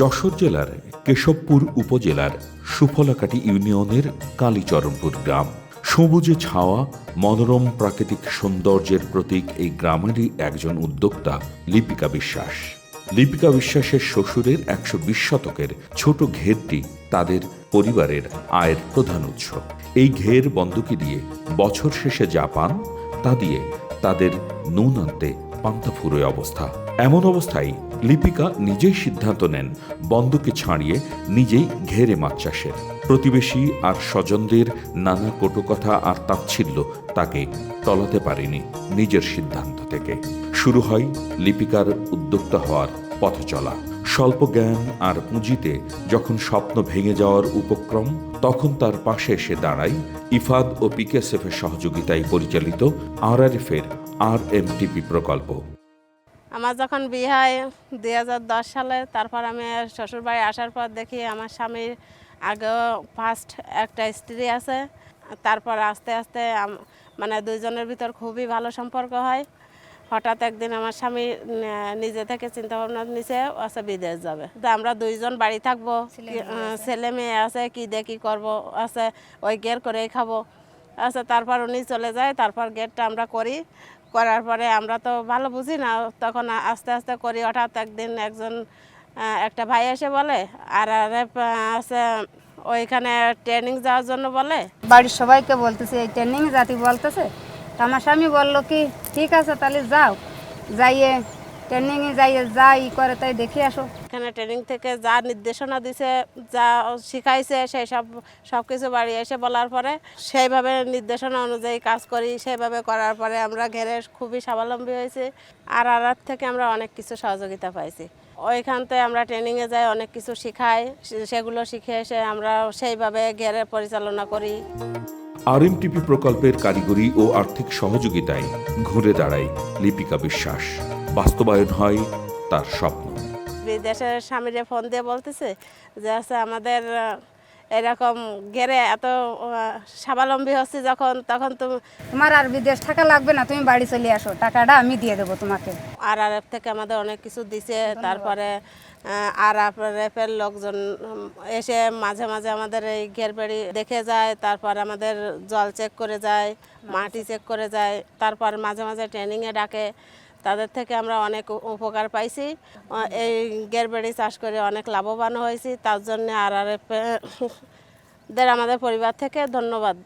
যশোর জেলার কেশবপুর উপজেলার সুফলাকাটি ইউনিয়নের কালীচরণপুর গ্রাম। সবুজে ছাওয়া, মনোরম প্রাকৃতিক সৌন্দর্যের প্রতীক এই গ্রামেরই একজন উদ্যোক্তা লিপিকা বিশ্বাস। লিপিকা বিশ্বাসের শ্বশুরের একশো বিশ শতকের ছোট ঘেরটি তাদের পরিবারের আয়ের প্রধান উৎস। এই ঘের বন্ধকি দিয়ে বছর শেষে যা পান তা দিয়ে তাদের নুন আনতে পান্তা ফুরোয় অবস্থা। এমন অবস্থায় লিপিকা নিজেই সিদ্ধান্ত নেন বন্ধকে ছাড়িয়ে নিজেই ঘেরে মাছ চাষের। প্রতিবেশী আর স্বজনদের নানা কটুকথা আর তাচ্ছিল্য তাকে টলাতে পারেনি নিজের সিদ্ধান্ত থেকে। শুরু হয় লিপিকার উদ্যোক্তা হওয়ার পথ চলা। স্বল্প জ্ঞান আর পুঁজিতে যখন স্বপ্ন ভেঙে যাওয়ার উপক্রম, তখন তার পাশে এসে দাঁড়ায় ইফাদ ও পিকেএসএফের সহযোগিতায় পরিচালিত আরআরএফের আর এমটিপি প্রকল্প। আমার যখন বিয়ে হয় দুই হাজার দশ সালে তারপর আমি শ্বশুরবাড়ি আসার পর দেখি আমার স্বামীর আগেও ফার্স্ট একটা স্ত্রী আছে। তারপর আস্তে আস্তে মানে দুইজনের ভিতর খুবই ভালো সম্পর্ক হয়। হঠাৎ একদিন আমার স্বামী নিজে থেকে চিন্তা ভাবনা নিছে আছে বিদেশ যাবে। তো আমরা দুইজন বাড়ি থাকব ছেলে মেয়ে আছে। কি দিয়ে কি করব আছে ওই গের করেই খাব। আচ্ছা তারপর উনি চলে যায়, তারপর গেটটা আমরা করি। করার পরে আমরা তো ভালো বুঝি না, তখন আস্তে আস্তে করি। হঠাৎ একদিন একজন একটা ভাই এসে বলে আর আর আছে, ওইখানে ট্রেনিং যাওয়ার জন্য বলে? বাড়ির সবাইকে বলতেছে, এই ট্রেনিং জাতি বলতেছে? আমার স্বামী বলল কি, ঠিক আছে, তাহলে যাও। যাইয়ে ট্রেনিংয়ে যাইয়ে যা ই করে তাই দেখে আসো। এখানে ট্রেনিং থেকে যা নির্দেশনা দিছে যা শিখাইছে সেই সব সব কিছু বাড়ি এসে বলার পরে সেইভাবে নির্দেশনা অনুযায়ী কাজ করি সেইভাবে করার পরে আমরা ঘেরে খুবই স্বাবলম্বী হয়েছি। আর আর আর থেকে আমরা অনেক কিছু সহযোগিতা পাইছি। ওইখান থেকে আমরা ট্রেনিংয়ে যাই অনেক কিছু শিখাই সেগুলো শিখে এসে আমরা সেইভাবে ঘেরে পরিচালনা করি। আরএমটিপি প্রকল্পের কারিগরি ও আর্থিক সহযোগিতায় ঘুরে দাঁড়ায় লিপিকা বিশ্বাস। বাস্তবায়ন হয় তার স্বপ্ন। বিদেশের স্বামীরে ফোন দিয়ে বলতেছে যে আছে আমাদের এরকম ঘেরে এত স্বাবলম্বী হচ্ছে যখন তখন তুমি তোমার আর বিদেশ থাকা লাগবে না তুমি বাড়ি চলে আসো টাকাটা আমি দিয়ে দেবো তোমাকে। আর আর এফ থেকে আমাদের অনেক কিছু দিছে তারপরে আর এফের লোকজন এসে মাঝে মাঝে আমাদের এই ঘের বাড়ি দেখে যায় তারপর আমাদের জল চেক করে যায় মাটি চেক করে যায় তারপর মাঝে মাঝে ট্রেনিংয়ে ডাকে। তাদের থেকে আমরা অনেক উপকার পাইছি। এই গেরবেড়ি চাষ করে অনেক লাভবান হয়েছি। তার জন্য আর আর দের আমাদের পরিবার থেকে ধন্যবাদ।